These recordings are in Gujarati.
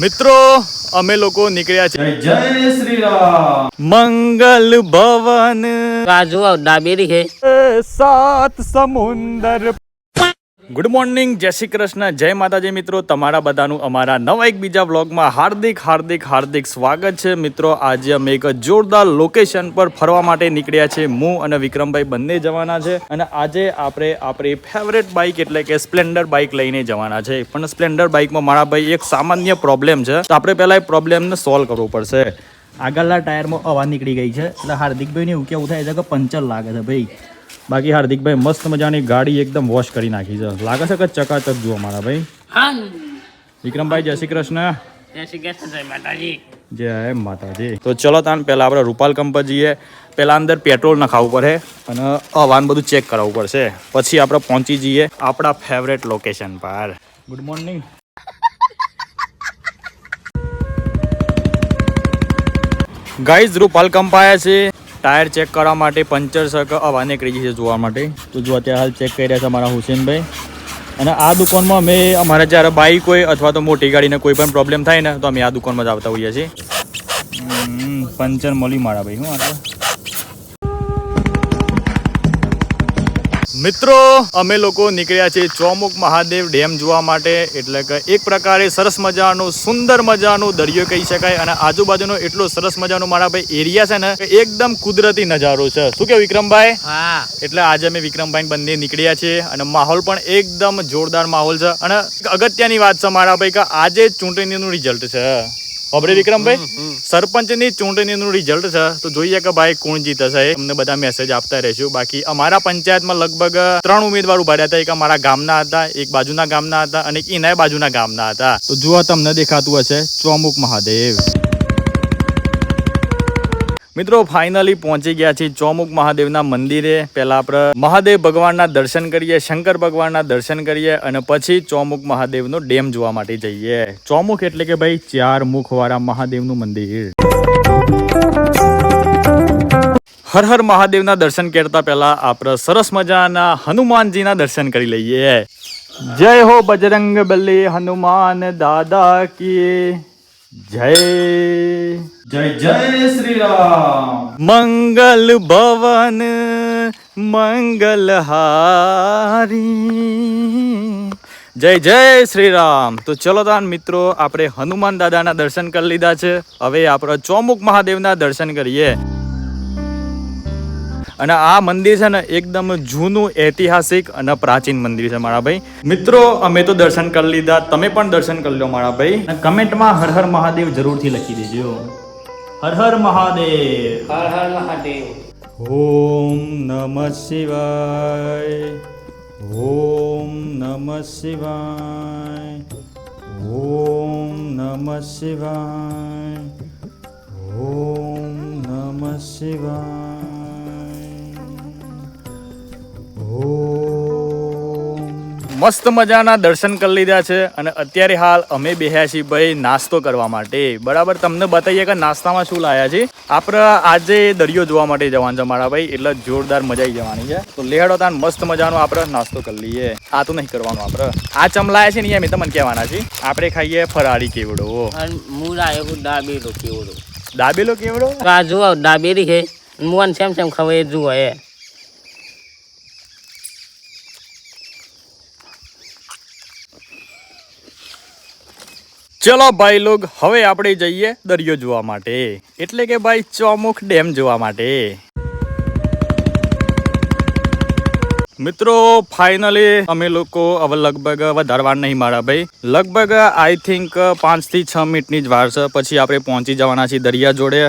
મિત્રો અમે લોકો નીકળ્યા છે જય શ્રી રામ મંગલ ભવન. બાજુ ડાબેરી હે સાત સમુંદર ગુડ મોર્નિંગ જય શ્રી કૃષ્ણ, જય માતાજી મિત્રો, તમારા બધાનું અમારા નવા એક બીજા વ્લોગમાં હાર્દિક હાર્દિક હાર્દિક સ્વાગત છે. મિત્રો, આજે અમે એક જોરદાર લોકેશન પર ફરવા માટે નીકળ્યા છે હું અને વિક્રમભાઈ બંને જવાના છે અને આજે આપણે આપણી ફેવરેટ બાઇક એટલે કે સ્પ્લેન્ડર બાઇક લઈને જવાના છે. પણ સ્પ્લેન્ડર બાઇકમાં મારા ભાઈ એક સામાન્ય પ્રોબ્લેમ છે. તો આપણે પહેલાં એ પ્રોબ્લેમને સોલ્વ કરવો પડશે. આગળના ટાયરમાં હવા નીકળી ગઈ છે. એટલે હાર્દિકભાઈને એવું કેવું થાય છે કે પંચર લાગે છે ભાઈ. બાકી હાર્દિકભાઈ મસ્ત મજાની ગાડી એકદમ વોશ કરી નાખી છે. લાગે છે કે ચકાચક જુઓ મારા ભાઈ. વિક્રમભાઈ જય શ્રી કૃષ્ણ. જય માતાજી. તો ચલો તાન પેલા આપણે રૂપાલ કંપ જઈએ પેલા અંદર પેટ્રોલ નખાવવું પડે અને હવાન બધું ચેક કરાવવું પડશે. પછી આપણે પહોંચી જઈએ આપણા ફેવરેટ લોકેશન પર. ગુડ મોર્નિંગ ગાઈઝ રૂપાલ કંપાયા છે. ટાયર ચેક કરવા માટે પંચર સક હવા નીકળી છે જોવા માટે. તો જો અત્યારે હાલ ચેક કરી રહ્યા છે અમારા હુસેનભાઈ. અને આ દુકાનમાં અમે, અમારે જ્યારે બાઇક હોય અથવા તો મોટી ગાડીને કોઈ પણ પ્રોબ્લેમ થાય ને, તો અમે આ દુકાનમાં જ આવતા હોઈએ છીએ. પંચર મળી મારા ભાઈ, હું આપણે મિત્રો અમે લોકો નીકળ્યા છે ચોમુક મહાદેવ ડેમ જોવા માટે. એટલે કે એક પ્રકારે સરસ મજાનું સુંદર મજાનું દરિયો કહી શકાય. અને આજુબાજુનો એટલો સરસ મજાનો મારા ભાઈ એરિયા છે ને એકદમ કુદરતી નજારો છે. શું કે વિક્રમભાઈ? હા. એટલે આજે અમે વિક્રમભાઈ બંને નીકળ્યા છે અને માહોલ પણ એકદમ જોરદાર માહોલ છે. અને અગત્યની વાત છે મારા ભાઈ કે આજે ચૂંટણીનું રિઝલ્ટ છે. ખબરે વિક્રમભાઈ? સરપંચની ચૂંટણીનું રિઝલ્ટ છે. તો જોઈએ કે ભાઈ કોણ જીતે છે અમને બધા મેસેજ આપતા રહેશું બાકી અમારા પંચાયતમાં લગભગ ત્રણ ઉમેદવાર ઊભા રહ્યા હતા. એક અમારા ગામના હતા એક બાજુના ગામના હતા અને એક ઇનાય બાજુના ગામના હતા. તો જુઓ તમને દેખાતું હશે. ચોમુક મહાદેવ. મિત્રો ફાઇનલી પહોંચી ગયા છીએ ચોમુક મહાદેવના મંદિરે. પહેલા આપણે મહાદેવ ભગવાનના દર્શન કરીએ, શંકર ભગવાનના દર્શન કરીએ અને પછી ચોમુક મહાદેવનો ડેમ જોવા માટે જઈએ. ચોમુક એટલે કે ભાઈ ચાર મુખવાળા મહાદેવનું મંદિર. હર હર મહાદેવના દર્શન કરતા પહેલા આપણે સરસ મજાના હનુમાનજીના દર્શન કરી લઈએ. જય હો બજરંગ બલી હનુમાન દાદા કી. જય જય જય શ્રી રામ મંગલ ભવન મંગલહારી જય જય શ્રી રામ તો ચલો તાન મિત્રો આપણે હનુમાન દાદાના દર્શન કરી લીધા છે. હવે આપણે ચોમુક મહાદેવના દર્શન કરીએ. અને આ મંદિર છે ને એકદમ જૂનું ઐતિહાસિક અને પ્રાચીન મંદિર છે મારા ભાઈ. મિત્રો અમે તો દર્શન કરી લીધા. તમે પણ દર્શન કરી લો મારા ભાઈ. કમેન્ટમાં હર હર મહાદેવ જરૂરથી લખી દેજો. હર હર મહાદેવ. હર હર મહાદેવ. ઓમ નમઃ શિવાય. ઓમ નમઃ શિવાય. ઓમ નમઃ શિવાય. ઓમ નમઃ શિવાય. મસ્ત મજાના દર્શન કરી લીધા છે અને અત્યારે હાલ અમે બેહ્યા છીએ ભાઈ નાસ્તો કરવા માટે. બરાબર તમને બતાવીએ કે નાસ્તામાં શું લાયા છે? આપણે આજે દરિયો જોવા માટે જવાનું છે મારા ભાઈ એટલે જોરદાર મજા આવી જવાની છે. તો લેહડો તાન મસ્ત મજાનો આપણે નાસ્તો કરી લઈએ. આ તો નહીં કરવાનું આપણે. આ ચમલાયા છે ને એ તમને કહેવાના છે. આપણે ખાઈએ ફરાળી કેવડો. દાબેલો કેવડો. દાબેલો કેવડો? બાજુ દાબેરી છે. મુવાન સેમ સેમ ખવાય એ જુઓ એ ચલો ભાઈ લોગ હવે આપણે જઈએ દરિયો જોવા માટે. એટલે કે ભાઈ ચોમુખ ડેમ જોવા માટે. મિત્રો ફાઇનલી અમે લોકો હવે લગભગ વધારે નહીં મારા ભાઈ. લગભગ આઈ થિંક પાંચથી છ મિનિટની જ વાર છે. પછી આપણે પહોંચી જવાના છીએ દરિયા જોડે.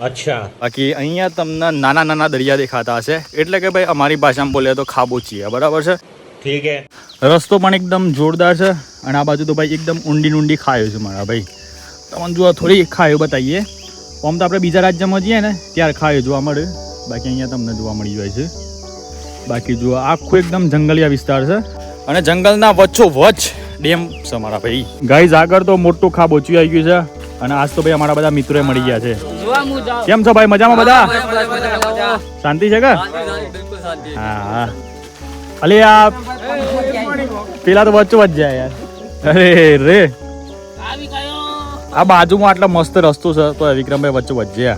અચ્છા. બાકી અહીંયા તમને નાના નાના દરિયા દેખાતા હશે. એટલે કે ભાઈ અમારી ભાષામાં બોલીએ તો ખાબોચીયા બરાબર છે? ઠીક હે. રસ્તો પણ એકદમ જોરદાર છે અને આ બાજુ તો ભાઈ એકદમ ઊંડી ઊંડી ખાયો છે મારા ભાઈ. તમને જો થોડી ખાયો બતાવીએ આમ તો આપણે બીજા રાજ્યમાં જઈએ ને ત્યારે ખાયો જોવા મળે. બાકી અહીંયા તમને જોવા મળી જાય છે. બાકી જુઓ આખું એકદમ જંગલિયા વિસ્તાર છે. અને જંગલના વચ્ચો વચ્ચ ડેમ છે મારા ભાઈ. ગાઈઝ આગળ તો મોટું ખાબોચી આવી ગયું છે. અને આજ તો ભાઈ અમારા બધા મિત્રોએ મળી ગયા છે. જોવા કેમ છો ભાઈ? મજામાં બધા? શાંતિ છે કે? હા હા. અલે આ પેલા તો વચ્ચો વચ જાય યાર. અરે રે. આ બાજુમાં આટલો મસ્ત રસ્તો છે તો વિક્રમભાઈ વચ્ચે વચ્ચે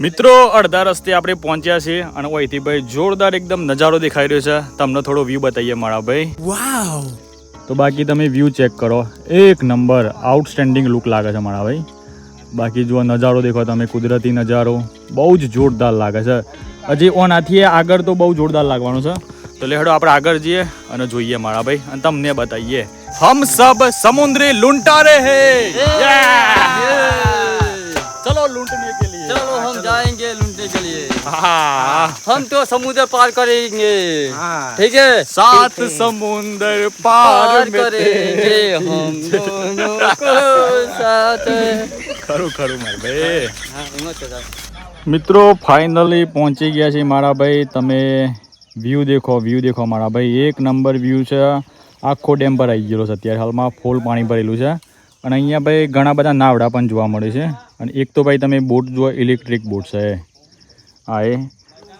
મિત્રો અડધા રસ્તે આપણે પહોંચ્યા છીએ અને ઓયથી ભાઈ જોરદાર એકદમ નજારો દેખાઈ રહ્યો છે. તમને થોડો વ્યૂ બતાવીએ મારા ભાઈ. તો બાકી તમે વ્યૂ ચેક કરો. એક નંબર આઉટસ્ટેન્ડિંગ લુક લાગે છે મારા ભાઈ. બાકી જુઓ નજારો દેખો તમે કુદરતી નજારો બહુ જ જોરદાર લાગે છે હજી ઓનાથી આગળ તો બહુ જોરદાર લાગવાનું છે તો લેહડો આપણે આગળ જઈએ અને જોઈએ મારા ભાઈ અને તમને બતાવીએ હમ સબ સમુદ્રી લૂંટારે હે ચલો લૂંટને કે लिए चलो हम जाएंगे लूटने के लिए हाँ हम तो समुद्र पार करेंगे ठीक है सात समुंदर पार पार में करेंगे हम दोनों को साथ ખરું ખરું મારા ભાઈ. મિત્રો ફાઇનલી પહોંચી ગયા છે મારા ભાઈ. તમે વ્યૂ દેખો વ્યૂ દેખો મારા ભાઈ. એક નંબર વ્યૂ છે. આખો ડેમ પર આવી ગયેલો છે. અત્યારે હાલમાં ફૂલ પાણી ભરેલું છે. અને અહીંયા ભાઈ ઘણા બધા નાવડા પણ જોવા મળે છે. અને એક તો ભાઈ તમે બોટ જુઓ ઇલેક્ટ્રિક બોટ છે. હા એ.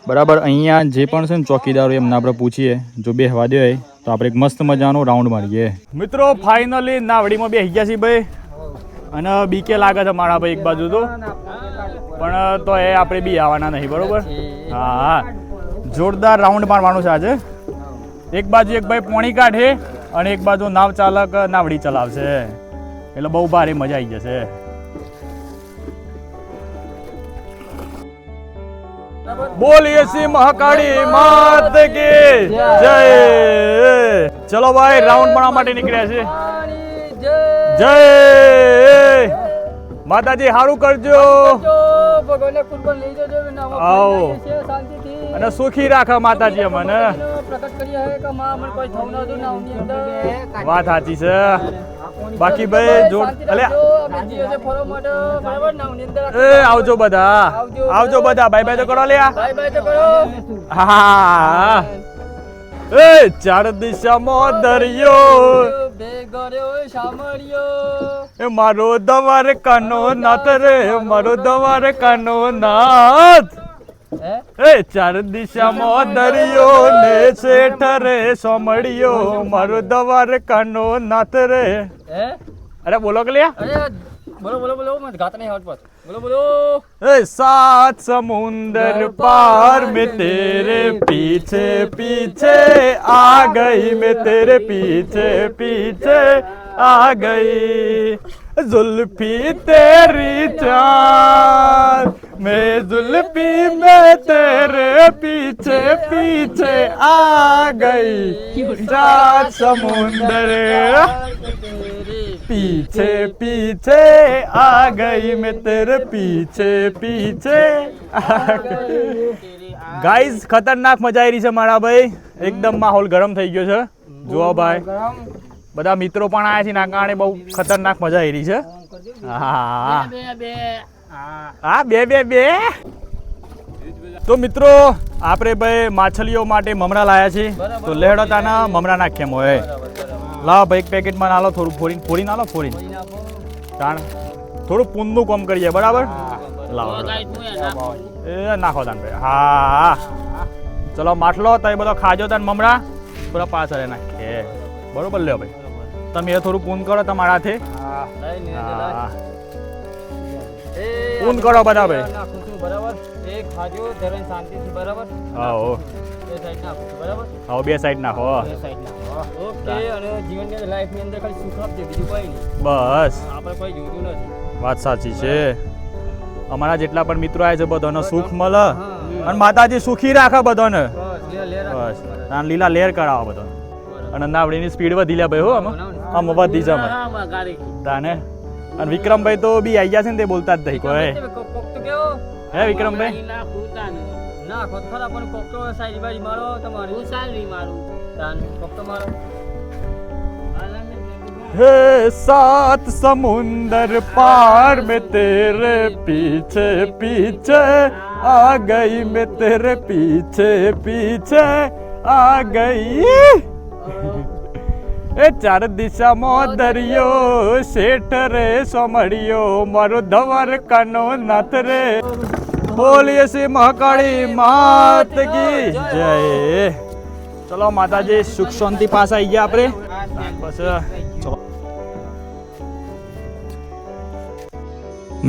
બરાબર અહીંયા જે પણ છે ને ચોકીદારો એમને આપણે પૂછીએ. જો બે હવા દે તો આપણે એક મસ્ત મજાનો રાઉન્ડ મારીએ. મિત્રો ફાઇનલી નાવડીમાં બેસી ગયા છીએ ભાઈ. અને બીકે લાગે છે મારા ભાઈ એક બાજુ તો. પણ તો એ આપણે બી આવવાના નહીં, બરોબર? હા હા. જોરદાર રાઉન્ડ મારવાનું છે આજે. એક બાજુ એક ભાઈ પોણી કાઢે અને એક બાજુ નાવ ચાલક નાવડી ચલાવશે. એટલે બહુ ભારે મજા આવી જશે. બોલીએ શ્રી મહાકાળી માત કી જય. ચલો ભાઈ રાઉન્ડ મારવા માટે નીકળ્યા છે જય. માતાજી સારું કરજો. ભગવાનને કુરબાન લઈ જજો આવો. જાય. અને સુખી રાખે માતાજી અમને. કે માં કોઈ થવું અંદર. વાત સાચી છે. બાકી ભાઈ જો અલે એ આવજો બધા. આવજો. બધા. બાય બાય તો કરો લ્યા. બાય બાય તો કરો. હા. એ ચાર દિશામાં દરિયો. ભેગો રહ્યો શામળિયો એ મારો દવાર કાનો નાથ રે મારો દવાર કાનો નાથ. એ ચાર દિશામાં દરિયો ને શેઠ રે સોમળિયો મારો દવાર કાનો નાથ રે. અરે બોલો કે લ્યા અરે બોલો બોલો બોલો મને ગાત નહીં આવડતું बोलो बोलो सात समुंदर पार में तेरे पीछे पीछे आ गई मैं तेरे पीछे पीछे आ गई जुल्फी तेरी चार मैं जुल्फी में तेरे पीछे पीछे आ गई सात समुंदर पीछे पीछे आ गई मैं तेरे पीछे पीछे आ गई ગાઈઝ ખતરનાક મજા આવી રહી છે મારા ભાઈ એકદમ માહોલ ગરમ થઈ ગયો છે જુઓ ભાઈ બધા મિત્રો પણ આવ્યા છે ના કારણે બહુ ખતરનાક મજા આવી રહી છે હા બે બે હા બે બે બે તો મિત્રો આપણે ભાઈ માછલીઓ માટે મમરા લાયા છે તો લેડો તાના મમરા નાખ્યા મોય લાવ એક પેકેટમાં નાલો થોડું ફોરીન ફોરીન આલો ફોરીન. તાણ થોડું પૂનનું કામ કરીએ બરાબર? લાવો એ નાખો. તાન ભાઈ. હા હા. ચલો માટલો તમે બધો ખાજો તાન મમરા. પૂરા પાછળ નાખીએ. બરોબર લ્યો ભાઈ. તમે એ થોડું પૂન કરો તમારા હાથે. હા. પૂન કરો બધા ભાઈ. બરાબર? એ ખાજો ધરણ શાંતિથી બરાબર આવો બે સાઈડ નાખો બરાબર? હા બે સાઈડ નાખો બે સાઈડ નાખો. ઓકે અને જીવનની લાઈફની અંદર ખાલી સુખ આપજે બીજું કોઈ નહીં. બસ. આપણે કોઈ જોતું નથી. વાત સાચી છે. અમારા જેટલા પણ મિત્રો આવે છે બધાને સુખ મળે. અને માતાજી સુખી રાખે બધાને. બસ લે લે રાખ. બસ. તાન લીલા લેર કરાવો બધો અને નાવડીની સ્પીડ વધી લે ભાઈ હો આમાં. આમ વધી ગાડી. તાને. અને વિક્રમભાઈ તો બી આઈ ગયા છે ને તે બોલતા જ નહીં કોઈ. હે વિક્રમભાઈ? ના નાખું તાને. નાખો તો ખરા પણ કોકરો સાઈડ બાઈડ મારો તમારું. સાલ મારો. हे सात समुंदर पार में तेरे पीछे पीछे आ गई मैं तेरे पीछे पीछे आ गई એ ચાર દિશામાં દરિયો શેઠ રે સોમડિયો મારો ધવર કાનો નાથ રે બોલીએ શ્રી મહાકાળી માત કી જય ચલો માતાજી સુખ શાંતિ પાસ આવી ગયા આપણે. બસ ચલો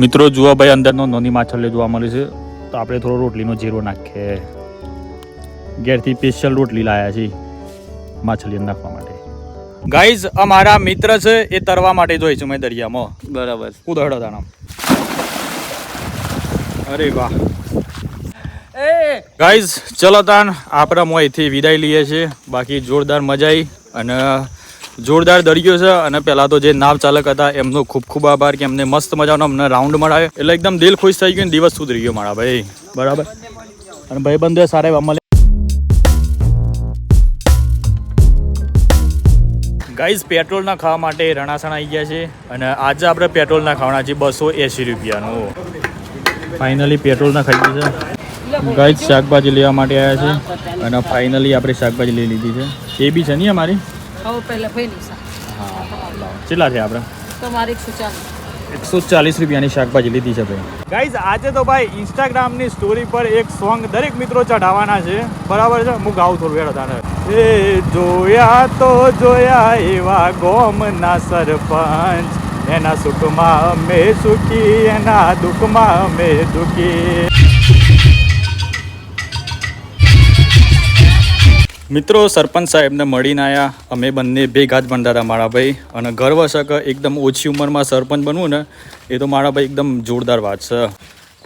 મિત્રો જુઓ ભાઈ અંદરનો નોની માછલીઓ જોવા મળે છે. તો આપણે થોડો રોટલીનો જીરો નાખીએ. ઘેરથી સ્પેશિયલ રોટલી લાયા છે માછલી નાખવા માટે. ગાઈઝ અમારા મિત્ર છે એ તરવા માટે જોઈ છું મેં દરિયામાં. બરાબર. કુદળો દાણા અરે વાહ. ગાઈઝ ચલો તાન આપણે અહીંથી વિદાય લઈએ છીએ. બાકી જોરદાર મજા આવી અને જોરદાર દરિયો છે અને પહેલાં તો જે નાવ ચાલક હતા, એમનો ખૂબ ખૂબ આભાર કે એમને મસ્ત મજાનો અમને રાઉન્ડ મળાયો. એટલે એકદમ દિલ ખુશ થઈ ગયું દિવસ સુધરી ગયો મારા ભાઈ. બરાબર? અને ભાઈબંધો સારા મળે. ગાઈઝ પેટ્રોલના ખાવા માટે રણાસણ આવી ગયા છે અને આજે આપણે પેટ્રોલના ખાવાના છે બસો એંસી રૂપિયાનું. ફાઇનલી પેટ્રોલના ખાઈ છે ગાઈઝ શાકભાજી લેવા માટે આવ્યા છે. અને ફાઇનલી આપણે શાકભાજી લઈ લીધી છે. એ બી છે ને અમારી? કેટલા છે આપણે? એકસો ચાલીસ. એકસો ચાલીસ રૂપિયાની શાકભાજી લીધી છે ભાઈ. ગાઈઝ આજે તો ભાઈ ઇન્સ્ટાગ્રામની સ્ટોરી પર એક સોંગ દરેક મિત્રો ચઢાવવાના છે. બરાબર છે? હું ગાઉં થોડું વેળો તાને એ જોયા તો જોયા એવા ગોમના સરપંચ. એના સુખમાં અમે સુખી એના દુઃખમાં અમે દુઃખી. મિત્રો, સરપંચ સાહેબને મળીને આવ્યા અમે બંને ભેગા જ હતા મારા ભાઈ. અને ગર્વ છે કે એકદમ ઓછી ઉંમરમાં સરપંચ બનવું ને, એ તો મારા ભાઈ એકદમ જોરદાર વાત છે.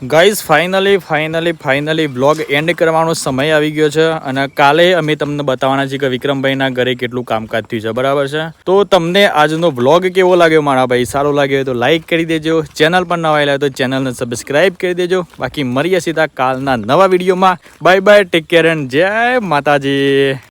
Guys finally finally finally vlog end કરવાનો સમય આવી ગયો છે અને કાલે અમે તમને બતાવવાના છીએ કે વિક્રમભાઈના ઘરે કેટલું કામકાજ થયું છે. બરાબર છે? તો તમને આજનો બ્લોગ કેવો લાગ્યો? મારા ભાઈ સારો લાગ્યો તો લાઇક કરી દેજો. ચેનલ પર નવા આવેલા હોય તો ચેનલને સબસ્ક્રાઇબ કરી દેજો. બાકી મળીએ સીધા કાલના નવા વિડીયોમાં. Bye bye take care and જય માતાજી.